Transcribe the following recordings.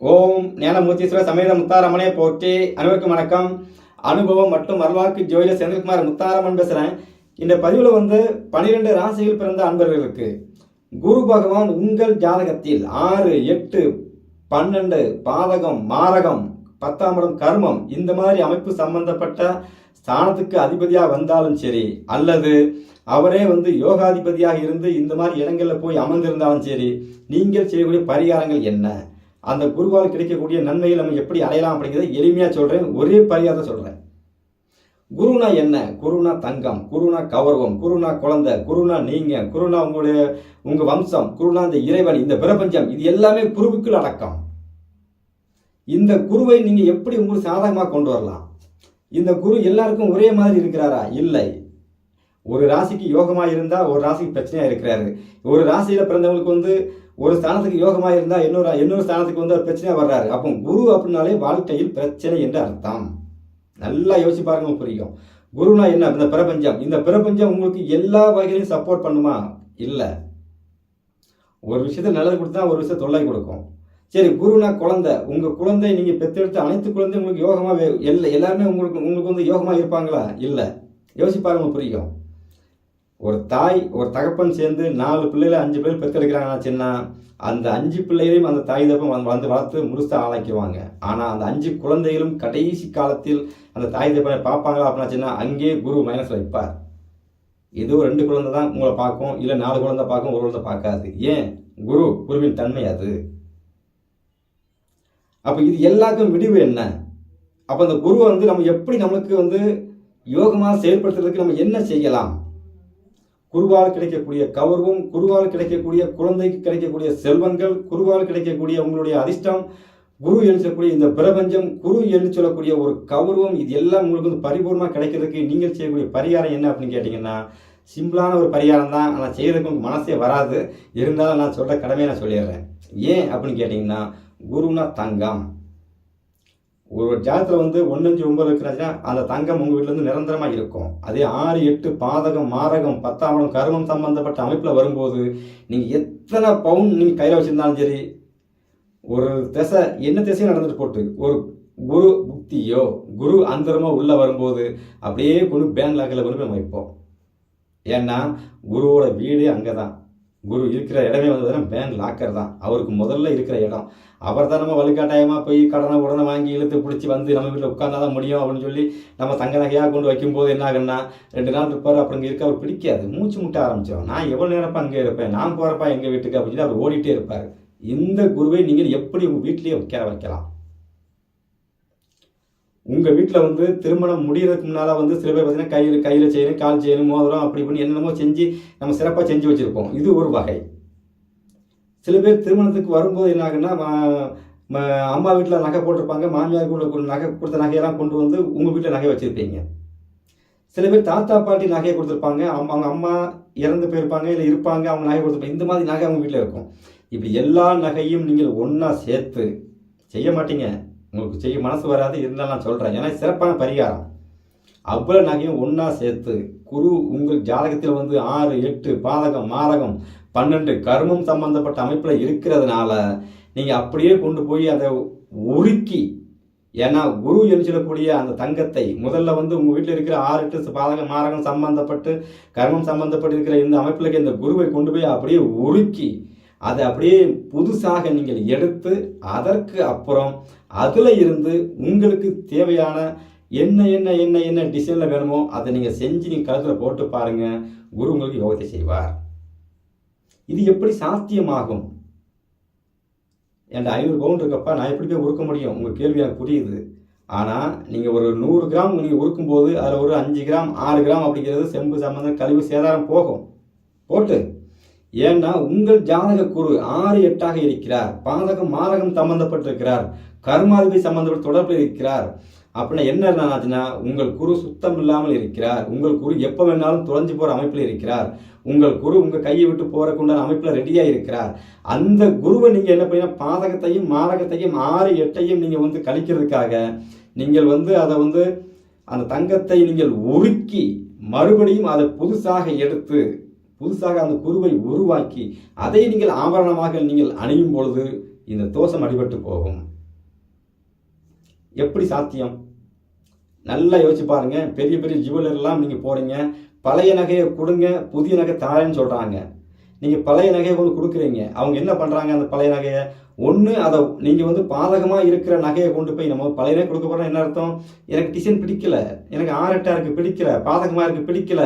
ஓம் ஞானமூர்த்தீஸ்வர சமேத முத்தாரம்மனே போற்றி. அனைவருக்கும் வணக்கம். அனுபவம் மற்றும் வரலாற்று ஜோயில செந்தில்குமார் முத்தாரம்மன் பேசுகிறேன் இந்த பதிவில் வந்து பனிரெண்டு ராசியில் பிறந்த அன்பர்களுக்கு குரு பகவான் உங்கள் ஜாதகத்தில் ஆறு எட்டு பன்னெண்டு பாதகம் மாரகம் பத்தாம் இடம் கர்மம் இந்த மாதிரி அமைப்பு சம்பந்தப்பட்ட ஸ்தானத்துக்கு அதிபதியாக வந்தாலும் சரி அல்லது அவரே வந்து யோகாதிபதியாக இருந்து இந்த மாதிரி இடங்களில் போய் அமர்ந்திருந்தாலும் சரி நீங்கள் செய்யக்கூடிய பரிகாரங்கள் என்ன? அந்த குருவால் கிடைக்கக்கூடிய நன்மையை நம்ம எப்படி அடையலாம் அப்படிங்கிறத எளிமையாக சொல்கிறேன் ஒரே பரிகாரத்தை சொல்கிறேன் குருனா என்ன? குருனா தங்கம் குருனா கௌரவம் குருனா குழந்தை குருனா நீங்கள் குருனா உங்களுடைய உங்கள் வம்சம் குருனா இந்த இறைவன் இந்த பிரபஞ்சம் இது எல்லாமே குருவுக்குள் அடக்கம். இந்த குருவை நீங்கள் எப்படி உங்களுக்கு சாதகமாக கொண்டு வரலாம்? இந்த குரு எல்லாருக்கும் ஒரே மாதிரி இருக்கிறாரா? இல்லை. ஒரு ராசிக்கு யோகமாக இருந்தால் ஒரு ராசிக்கு பிரச்சனையாக இருக்கிறாரு. ஒரு ராசியில் பிறந்தவங்களுக்கு வந்து ஒரு ஸ்தானத்துக்கு யோகமாக இருந்தால் இன்னொரு இன்னொரு ஸ்தானத்துக்கு வந்து ஒரு பிரச்சனையாக வர்றாரு. அப்போ குரு அப்படின்னாலே வாழ்க்கையில் பிரச்சனை என்று அர்த்தம். நல்லா யோசிச்சு பாருங்க புரியும். குருனா என்ன? இந்த பிரபஞ்சம். இந்த பிரபஞ்சம் உங்களுக்கு எல்லா வகையிலையும் சப்போர்ட் பண்ணுமா? இல்லை. ஒரு விஷயத்த நல்லது கொடுத்தா ஒரு விஷயத்தை தொல்லை கொடுக்கும். சரி குருனா குழந்தை. உங்கள் குழந்தை நீங்கள் பெற்றெடுத்த அனைத்து குழந்தையும் உங்களுக்கு யோகமாக வே- எல்லா எல்லாருமே உங்களுக்கு உங்களுக்கு வந்து யோகமாக இருப்பாங்களா? இல்லை. யோசிப்பாருங்க புரியும். ஒரு தாய் ஒரு தகப்பன் சேர்ந்து நாலு பிள்ளைகளை அஞ்சு பிள்ளைகள் பெற்றெடுக்கிறாங்கன்னாச்சுன்னா அந்த அஞ்சு பிள்ளைகளையும் அந்த தாய் தப்பம் வந்து வளர்ந்து வளர்த்து முழுசா ஆளாக்கிடுவாங்க. ஆனால் அந்த அஞ்சு குழந்தைகளும் கடைசி காலத்தில் அந்த தாய் தப்பனை பார்ப்பாங்களா அப்படின்னா சின்ன அங்கே குரு மைனஸ் வைப்பார் ஏதோ ரெண்டு குழந்தை தான் உங்களை பார்க்கும் இல்லை நாலு குழந்தை பார்க்கும் ஒரு குழந்தை பார்க்காது. ஏன்? குரு குருவின் தன்மை அது. அப்போ இது எல்லாருக்கும் விடிவு என்ன? அப்போ அந்த குருவை வந்து நம்ம எப்படி நம்மளுக்கு வந்து யோகமாக செயல்படுத்துறதுக்கு நம்ம என்ன செய்யலாம்? குருவால் கிடைக்கக்கூடிய கௌரவம் குருவால் கிடைக்கக்கூடிய குழந்தைக்கு கிடைக்கக்கூடிய செல்வங்கள் குருவால் கிடைக்கக்கூடிய உங்களுடைய அதிர்ஷ்டம் குரு என்று சொல்லக்கூடிய இந்த பிரபஞ்சம் குரு என்று சொல்லக்கூடிய ஒரு கௌரவம் இது எல்லாம் உங்களுக்கு வந்து பரிபூர்ணமாக கிடைக்கிறதுக்கு நீங்கள் செய்யக்கூடிய பரிகாரம் என்ன அப்படின்னு கேட்டிங்கன்னா சிம்பிளான ஒரு பரிகாரம் தான். ஆனால் செய்கிறதுக்கு உங்களுக்கு மனசே வராது. இருந்தாலும் நான் சொல்கிற கடமையை நான் சொல்லிடுறேன். ஏன் அப்படின்னு கேட்டிங்கன்னா குருனா தங்கம். ஒரு ஜாதத்தில் வந்து ஒன்னஞ்சு ஒன்பது இருக்கிறாச்சுன்னா அந்த தங்கம் உங்கள் வீட்டிலேருந்து நிரந்தரமாக இருக்கும். அதே ஆறு எட்டு பாதகம் மாரகம் பத்தாவணம் கருமம் சம்பந்தப்பட்ட அமைப்பில் வரும்போது நீங்கள் எத்தனை பவுன் நீங்கள் கையில் வச்சுருந்தாலும் சரி ஒரு திசை என்ன திசையும் நடந்துட்டு போட்டு ஒரு குரு புக்தியோ குரு அந்தரமோ உள்ளே வரும்போது அப்படியே கொண்டு பேங்க் லாக்கில் கொண்டு போய் நம்ம வைப்போம். ஏன்னா குருவோட வீடு அங்கே தான் குரு இருக்கிற இடமே வந்து பேங்க் லாக்கர் தான். அவருக்கு முதல்ல இருக்கிற இடம். அவர் தான் நம்ம வலுக்காட்டாயமாக போய் கடனை உடனே வாங்கி இழுத்து பிடிச்சி வந்து நம்ம வீட்டில் உட்காந்தா தான் முடியும் அப்படின்னு சொல்லி நம்ம தங்க நகையாக கொண்டு வைக்கும்போது என்ன ஆகுன்னா ரெண்டு நாள் இருப்பார் அப்புறம் இங்கே இருக்க அவர் பிடிக்காது. மூச்சு முட்ட ஆரம்பிச்சிடும் நான் எவ்வளோ நேரப்பா அங்கே இருப்பேன்? நான் போகிறப்பா எங்கள் வீட்டுக்கு? அப்படின்னு சொல்லி அவர் ஓடிட்டே இருப்பார். இந்த குருவை நீங்கள் எப்படி உங்கள் வீட்லேயே வைக்க வைக்கலாம்? உங்கள் வீட்டில் வந்து திருமணம் முடியறதுக்கு முன்னால் வந்து சில பேர் பார்த்தீங்கன்னா கையில் கையில் செய்யணும் கால் செய்யணும் மோதிரம் அப்படி இப்படின்னு என்னென்னமோ செஞ்சு நம்ம சிறப்பாக செஞ்சு வச்சுருப்போம். இது ஒரு வகை. சில பேர் திருமணத்துக்கு வரும்போது என்ன ஆகுன்னா ம- அம்மா வீட்டில் நகை போட்டிருப்பாங்க மாமியார் கூட நகை கொடுத்த நகையெல்லாம் கொண்டு வந்து உங்கள் வீட்டில் நகை வச்சுருப்பீங்க. சில பேர் தாத்தா பாட்டி நகையை கொடுத்துருப்பாங்க அவங்க அம்மா இறந்து போயிருப்பாங்க இல்லை இருப்பாங்க அவங்க நகை கொடுத்துருப்பாங்க. இந்த மாதிரி நகை அவங்க வீட்டில் இருக்கும். இப்படி எல்லா நகையும் நீங்கள் ஒன்றா சேர்த்து செய்ய மாட்டீங்க. உங்களுக்கு செய்ய மனசு வராது இருந்தாலும் நான் சொல்கிறேன் ஏன்னா சிறப்பான பரிகாரம். அவ்வளோ நகையும் ஒன்றா சேர்த்து குரு உங்கள் ஜாதகத்தில் வந்து ஆறு எட்டு பாதகம் மாதகம் பன்னெண்டு கர்மம் சம்பந்தப்பட்ட அமைப்பில் இருக்கிறதுனால நீங்கள் அப்படியே கொண்டு போய் அதை உருக்கி ஏன்னா குரு என்று சொல்லக்கூடிய அந்த தங்கத்தை முதல்ல வந்து உங்கள் வீட்டில் இருக்கிற ஆறு எட்டு பாதகம் மாரகம் சம்பந்தப்பட்டு கர்மம் சம்பந்தப்பட்டு இருக்கிற இந்த அமைப்பில் இந்த குருவை கொண்டு போய் அப்படியே உருக்கி அதை அப்படியே புதுசாக நீங்கள் எடுத்து அதற்கு அப்புறம் அதில் இருந்து உங்களுக்கு தேவையான என்ன என்ன என்ன என்ன டிசைனில் வேணுமோ அதை நீங்கள் செஞ்சு நீங்கள் கழுத்தில் போட்டு பாருங்கள் குரு உங்களுக்கு யோகத்தை செய்வார். இது எப்படி சாத்தியமாகும்? என்கிட்ட ஐநூறு பவுண்ட் இருக்கப்பா நான் எப்படி போய் உருக்க முடியும்? உங்கள் கேள்வி எனக்கு புரியுது. ஆனால் நீங்கள் ஒரு நூறு கிராம் நீங்கள் உருக்கும்போது அதில் ஒரு அஞ்சு கிராம் ஆறு கிராம் அப்படிங்கிறது செம்பு சம்மந்தம் கழிவு சேதாரம் போகும். போட்டு ஏன்னா உங்கள் ஜாதக குரு ஆறு எட்டாக இருக்கிறார். பாதகம் மாதகம் சம்பந்தப்பட்டிருக்கிறார். கர்மாதிபதி சம்பந்தப்பட்ட தொடர்பில் இருக்கிறார். அப்படின்னா என்ன ஆச்சுன்னா உங்கள் குரு சுத்தம் இல்லாமல் இருக்கிறார். உங்கள் குரு எப்போ வேணாலும் தொலைஞ்சு போகிற அமைப்பில் இருக்கிறார். உங்கள் குரு உங்கள் கையை விட்டு போறக்குண்டான அமைப்பில் ரெடியாக இருக்கிறார். அந்த குருவை நீங்கள் என்ன பண்ணீங்கன்னா பாதகத்தையும் மாரகத்தையும் ஆறு எட்டையும் நீங்கள் வந்து கழிக்கிறதுக்காக நீங்கள் வந்து அதை வந்து அந்த தங்கத்தை நீங்கள் உருக்கி மறுபடியும் அதை புதுசாக எடுத்து புதுசாக அந்த குருவை உருவாக்கி அதை நீங்கள் ஆபரணமாக நீங்கள் அணியும் பொழுது இந்த தோஷம் அடிபட்டு போகும். எப்படி சாத்தியம்? நல்லா யோசிச்சு பாருங்க. பெரிய பெரிய ஜுவல்லர்லாம் நீங்கள் போறீங்க பழைய நகையை கொடுங்க புதிய நகை தாரேன்னு சொல்கிறாங்க நீங்கள் பழைய நகையை கொண்டு கொடுக்குறீங்க. அவங்க என்ன பண்ணுறாங்க அந்த பழைய நகையை? ஒன்று அதை நீங்கள் வந்து பாதகமாக இருக்கிற நகையை கொண்டு போய் நம்ம பழைய நகை கொடுக்க போகிறோம் என்ன அர்த்தம்? எனக்கு டிசைன் பிடிக்கல. எனக்கு ஆரட்டாக இருக்குது பிடிக்கல. பாதகமாக இருக்குது பிடிக்கல.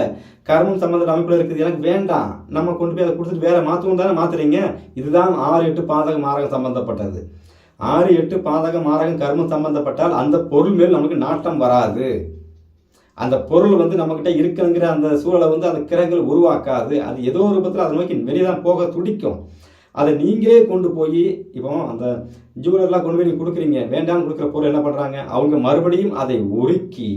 கர்மம் சம்மந்த அமைப்பில் இருக்குது எனக்கு வேண்டாம். நம்ம கொண்டு போய் அதை கொடுத்துட்டு வேற மாற்றவும் தானே மாற்றுறீங்க இதுதான் ஆறு எட்டு பாதகம் மாரகம் சம்மந்தப்பட்டது ஆறு எட்டு பாதகம் மாரகம் கர்மம் சம்பந்தப்பட்டால் அந்த பொருள் மேல் நமக்கு நாட்டம் வராது. அந்த பொருள் வந்து நம்மக்கிட்ட இருக்குங்கிற அந்த சூழலை வந்து அந்த கிரகங்கள் உருவாக்காது. அது ஏதோ ஒரு ரூபத்தில் அதை நோக்கி வெளியே தான் போக துடிக்கும். அதை நீங்களே கொண்டு போய் இப்போ அந்த ஜுவலர்லாம் கொண்டு போய் நீங்கள் கொடுக்குறீங்க வேண்டாம்னு கொடுக்குற பொருள் என்ன பண்ணுறாங்க அவங்க மறுபடியும் அதை உருக்கி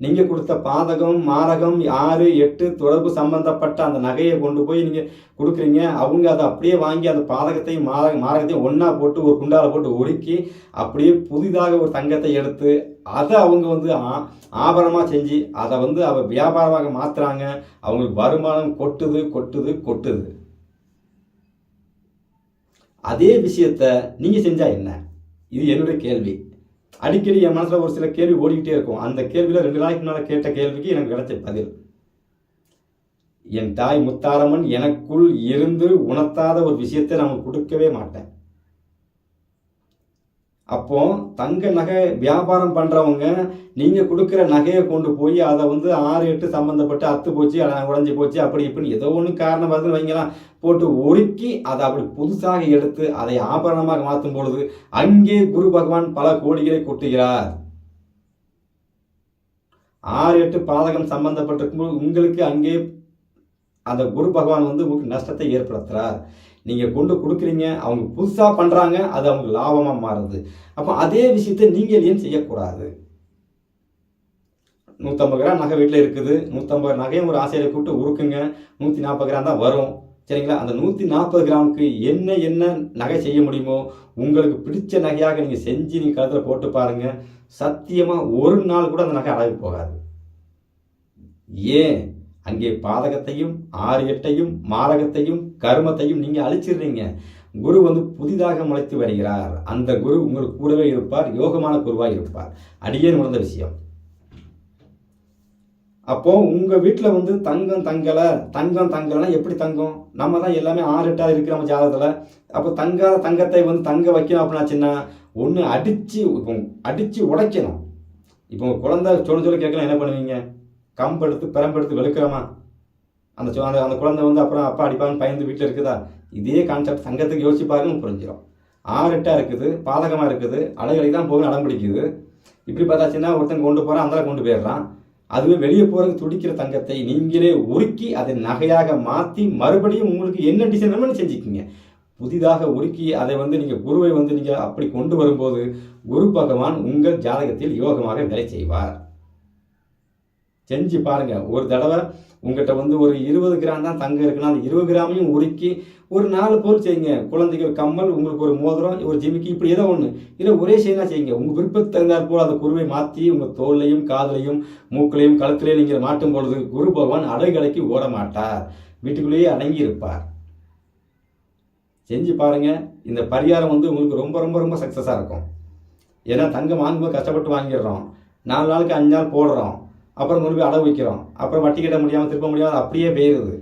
நீங்கள் கொடுத்த பாதகம் மாரகம் ஆறு எட்டு தொடர்பு சம்பந்தப்பட்ட அந்த நகையை கொண்டு போய் நீங்கள் கொடுக்குறீங்க. அவங்க அதை அப்படியே வாங்கி அந்த பாதகத்தையும் மார மாரகத்தையும் ஒன்றா போட்டு ஒரு குண்டால போட்டு ஒடுக்கி அப்படியே புதிதாக ஒரு தங்கத்தை எடுத்து அதை அவங்க வந்து ஆ- செஞ்சு அதை வந்து அவள் வியாபாரமாக மாற்றுறாங்க அவங்களுக்கு வருமானம் கொட்டுது கொட்டுது கொட்டுது. அதே விஷயத்த நீங்கள் செஞ்சால் என்ன? இது என்னுடைய கேள்வி. அடிக்கடி என் மனசில் ஒரு சில கேள்வி ஓடிக்கிட்டே இருக்கும். அந்த கேள்வியில் ரெண்டு நாளைக்கு மேலே கேட்ட கேள்விக்கு எனக்கு கிடைச்ச பதில். என் தாய் முத்தாரம்மன் எனக்குள் இருந்து உணர்த்தாத ஒரு விஷயத்தை நான் கொடுக்கவே மாட்டேன். அப்போ தங்க நகை வியாபாரம் பண்ணுறவங்க நீங்கள் கொடுக்குற நகையை கொண்டு போய் அதை வந்து ஆறு எட்டு சம்மந்தப்பட்டு அத்து போச்சு உடஞ்சி போச்சு அப்படி இப்படின்னு ஏதோ ஒன்று காரணம் பார்த்து வைங்களாம் போட்டு ஒடுக்கி அதை அப்படி புதுசாக எடுத்து அதை ஆபரணமாக மாற்றும் பொழுது அங்கே குரு பகவான் பல கோடிகளை கொட்டுகிறார். ஆறு எட்டு பாதகம் சம்பந்தப்பட்டிருக்கும்போது உங்களுக்கு அங்கே அந்த குரு பகவான் வந்து உங்களுக்கு நஷ்டத்தை ஏற்படுத்துகிறார் நீங்கள் கொண்டு கொடுக்குறீங்க அவங்க புதுசாக பண்ணுறாங்க அது அவங்க லாபமாக மாறுது. அப்போ அதே விஷயத்தை நீங்கள் ஏன் செய்யக்கூடாது? நூற்றம்பது கிராம் நகை வீட்டில் இருக்குது. நூற்றம்பது நகையும் ஒரு ஆசையில் கூப்பிட்டு உருக்குங்க. நூற்றி நாற்பது கிராம் தான் வரும். சரிங்களா? அந்த நூற்றி நாற்பது கிராமுக்கு என்ன என்ன நகை செய்ய முடியுமோ உங்களுக்கு பிடிச்ச நகையாக நீங்கள் செஞ்சு நீங்கள் கழுத்தில் போட்டு பாருங்கள் சத்தியமாக ஒரு நாள் கூட அந்த நகை அழகு போகாது. ஏன்? அங்கே பாதகத்தையும் ஆறு எட்டையும் மாரகத்தையும் கருமத்தையும் நீங்கள் அழிச்சிடுறீங்க. குரு வந்து புதிதாக முளைத்து வருகிறார். அந்த குரு உங்களுக்கு கூடவே இருப்பார் யோகமான குருவாக இருப்பார். அடியேன் உணர்ந்த விஷயம். அப்போ உங்கள் வீட்டில் வந்து தங்கம் தங்கலை தங்கம் தங்கலைன்னா எப்படி தங்கம்? நம்ம தான் எல்லாமே ஆறு எட்டா இருக்கு நம்ம ஜாதகத்தில். அப்போ தங்காத தங்கத்தை வந்து தங்க வைக்கணும் அப்படின்னாச்சுன்னா ஒன்று அடித்து இப்போ அடித்து உடைக்கணும். இப்போ உங்கள் குழந்தை சொல்ல சொல்ல கேட்கலாம் என்ன பண்ணுவீங்க? கம்பெடுத்து பெரம்பெடுத்து வெளுக்கிறோமா? அந்த அந்த அந்த குழந்தை வந்து அப்புறம் அப்பா அடிப்பான்னு பயந்து வீட்டில் இருக்குதா? இதே கான்செப்ட் சங்கத்துக்கு யோசிச்சு பாருங்க புரிஞ்சிடும் ஆரெட்டாக இருக்குது பாதகமாக இருக்குது அழகலை தான் போகணும் நடம் பிடிக்குது. இப்படி பார்த்தாச்சுன்னா ஒருத்தன் கொண்டு போகிறான் அந்த கொண்டு போயிடுறான். அதுவே வெளியே போகிறது துடிக்கிற தங்கத்தை நீங்களே உருக்கி அதை நகையாக மாற்றி மறுபடியும் உங்களுக்கு என்ன டிசைன் வேணும்னு செஞ்சுக்கிங்க. புதிதாக உருக்கி அதை வந்து நீங்கள் குருவை வந்து நீங்கள் அப்படி கொண்டு வரும்போது குரு பகவான் உங்கள் ஜாதகத்தில் யோகமாக வேலை செய்வார். செஞ்சு பாருங்க. ஒரு தடவை உங்ககிட்ட வந்து ஒரு இருபது கிராம் தான் தங்கம் இருக்குன்னா அந்த இருபது கிராமையும் உருக்கி ஒரு நாலு பொருள் செய்யுங்க. குழந்தைக்கு ஒரு கம்மல் உங்களுக்கு ஒரு மோதிரம் ஒரு ஜிமிக்கி இப்படி ஏதோ ஒன்று இல்லை ஒரே செய்யலாம் செய்யுங்க. உங்கள் விருப்பத்துக்கு தகுந்தாற் போல் அந்த குருவை மாற்றி உங்கள் தோல்லையும் காதலையும் மூக்கிலையும் கழுத்திலையும் நீங்கள் மாட்டும் பொழுது குரு பகவான் அடைகலைக்கு ஓட மாட்டார் வீட்டுக்குள்ளேயே அடங்கி இருப்பார். செஞ்சு பாருங்க. இந்த பரிகாரம் வந்து உங்களுக்கு ரொம்ப ரொம்ப ரொம்ப சக்ஸஸாக இருக்கும். ஏன்னா தங்கம் வாங்கும்போது கஷ்டப்பட்டு வாங்கிடுறோம். நாலு நாளுக்கு அஞ்சு நாள் போடுறோம். அப்புறம் கொண்டு போய் அடகு வைக்கிறோம். அப்புறம் வட்டி கட்ட முடியாமல் திருப்ப முடியாமல் அப்படியே போயிடுது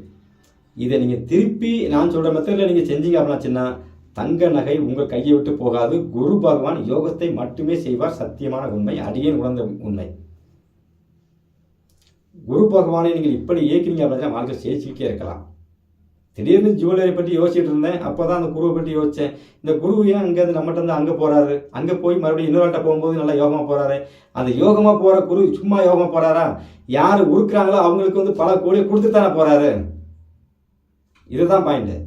இதை நீங்கள் திருப்பி நான் சொல்கிற மெத்தடில் நீங்கள் செஞ்சீங்க அப்படின்னாச்சுன்னா தங்க நகை உங்கள் கையை விட்டு போகாது. குரு பகவான் யோகத்தை மட்டுமே செய்வார். சத்தியமான உண்மை அடியே உணர்ந்த உண்மை. குரு பகவானை நீங்கள் இப்படி இயக்கினீங்க அப்படின்னா வாழ்க்கை ஜெயிச்சுக்கிட்டே இருக்கலாம். திடீர்னு ஜுவல்லரி பற்றி யோசிச்சுட்டு இருந்தேன். அப்போ தான் அந்த குருவை பற்றி யோசித்தேன் இந்த குரு ஏன் அங்கேருந்து நம்மகிட்ட இருந்து அங்கே போகிறாரு அங்கே போய் மறுபடியும் இன்னொருட்ட போகும்போது நல்லா யோகமாக போகிறாரு அந்த யோகமாக போகிற குரு சும்மா யோகமாக போகிறாரா யார் உருக்குறாங்களோ அவங்களுக்கு வந்து பல கோடியை கொடுத்து தானே போகிறாரு இதுதான் பாயிண்ட்டு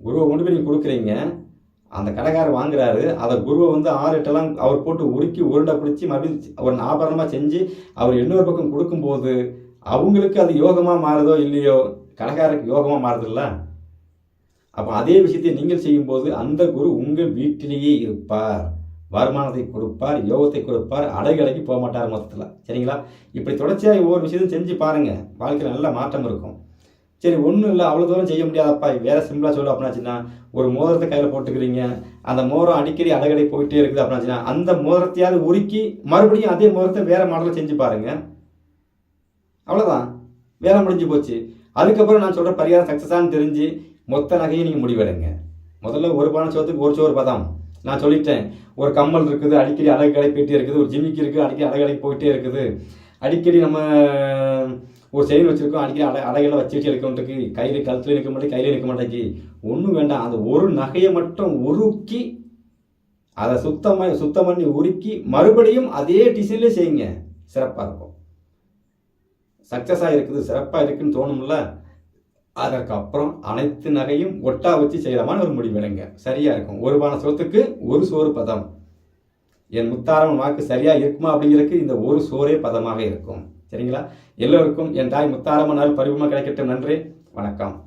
குருவை கொண்டு போய் நீங்கள் கொடுக்குறீங்க. அந்த கடைக்காரர் வாங்குறாரு. அதை குருவை வந்து ஆறுட்டெல்லாம் அவர் போட்டு உருக்கி உருண்டை பிடிச்சி மறுபடியும் ஒரு ஆபரணமாக செஞ்சு அவர் இன்னொரு பக்கம் கொடுக்கும்போது அவங்களுக்கு அது யோகமாக மாறுதோ இல்லையோ? கடைக்காரருக்கு யோகமாக மாறுதில்ல? அப்போ அதே விஷயத்தை நீங்கள் செய்யும்போது அந்த குரு உங்கள் வீட்டிலேயே இருப்பார். வருமானத்தை கொடுப்பார் யோகத்தை கொடுப்பார் அடைகளைக்கு போக மாட்டார் மொத்தத்தில். சரிங்களா? இப்படி தொடர்ச்சியாக ஒவ்வொரு விஷயத்தையும் செஞ்சு பாருங்கள் வாழ்க்கையில் நல்ல மாற்றம் இருக்கும். சரி ஒன்றும் இல்லை அவ்வளோ தூரம் செய்ய முடியாதப்பா. வேறு சிம்பிளாக சொல்லு அப்படின்னாச்சுன்னா ஒரு மோதிரத்தை கையில் போட்டுக்கிறீங்க. அந்த மோதிரம் அடிக்கடி அடகடை போயிட்டே இருக்குது அப்படின்னாச்சுன்னா அந்த மோதிரத்தையாவது உருக்கி மறுபடியும் அதே மோதிரத்தை வேறு மாடலில் செஞ்சு பாருங்கள் அவ்வளோதான் வேலை முடிஞ்சு போச்சு. அதுக்கப்புறம் நான் சொல்கிற பரிகாரம் சக்ஸஸானு தெரிஞ்சு மொத்த நகையும் நீங்கள் முடிவெடுங்க. முதல்ல ஒரு பானை சோத்துக்கு ஒரு சோறு பதம். நான் சொல்லிட்டேன் ஒரு கம்மல் இருக்குது அடிக்கடி அழகு கடை போயிட்டே இருக்குது ஒரு ஜிமிக்கி இருக்குது அடிக்கடி அழகு கடைக்கு போயிட்டே இருக்குது. அடிக்கடி நம்ம ஒரு செயின் வச்சுருக்கோம் அடிக்கடி அடை அடைகளை வச்சு வச்சு எடுக்க மாட்டேக்கு கையில் கழுத்தில் நிற்க மாட்டேன் கையில் நிற்க மாட்டேங்கி ஒன்றும் வேண்டாம் அந்த ஒரு நகையை மட்டும் உருக்கி அதை சுத்தமாக சுத்தம் பண்ணி உருக்கி மறுபடியும் அதே டிசைன்லேயே செய்யுங்க. சிறப்பாக இருக்கும். சக்ஸஸாக இருக்குது சிறப்பாக இருக்குதுன்னு தோணும்ல அதற்கப்புறம் அனைத்து நகையும் ஒட்டா வச்சு செய்யலாமான்னு ஒரு முடிவு எடுங்க சரியாக இருக்கும். ஒரு பான சோத்துக்கு ஒரு சோறு பதம். என் முத்தாரம்மன் வாக்கு சரியாக இருக்குமா அப்படிங்கிறதுக்கு இந்த ஒரு சோறே பதமாக இருக்கும். சரிங்களா? எல்லோருக்கும் என் தாய் முத்தாரம்மனால் பரிபமாக கிடைக்கட்டும். நன்றி. வணக்கம்.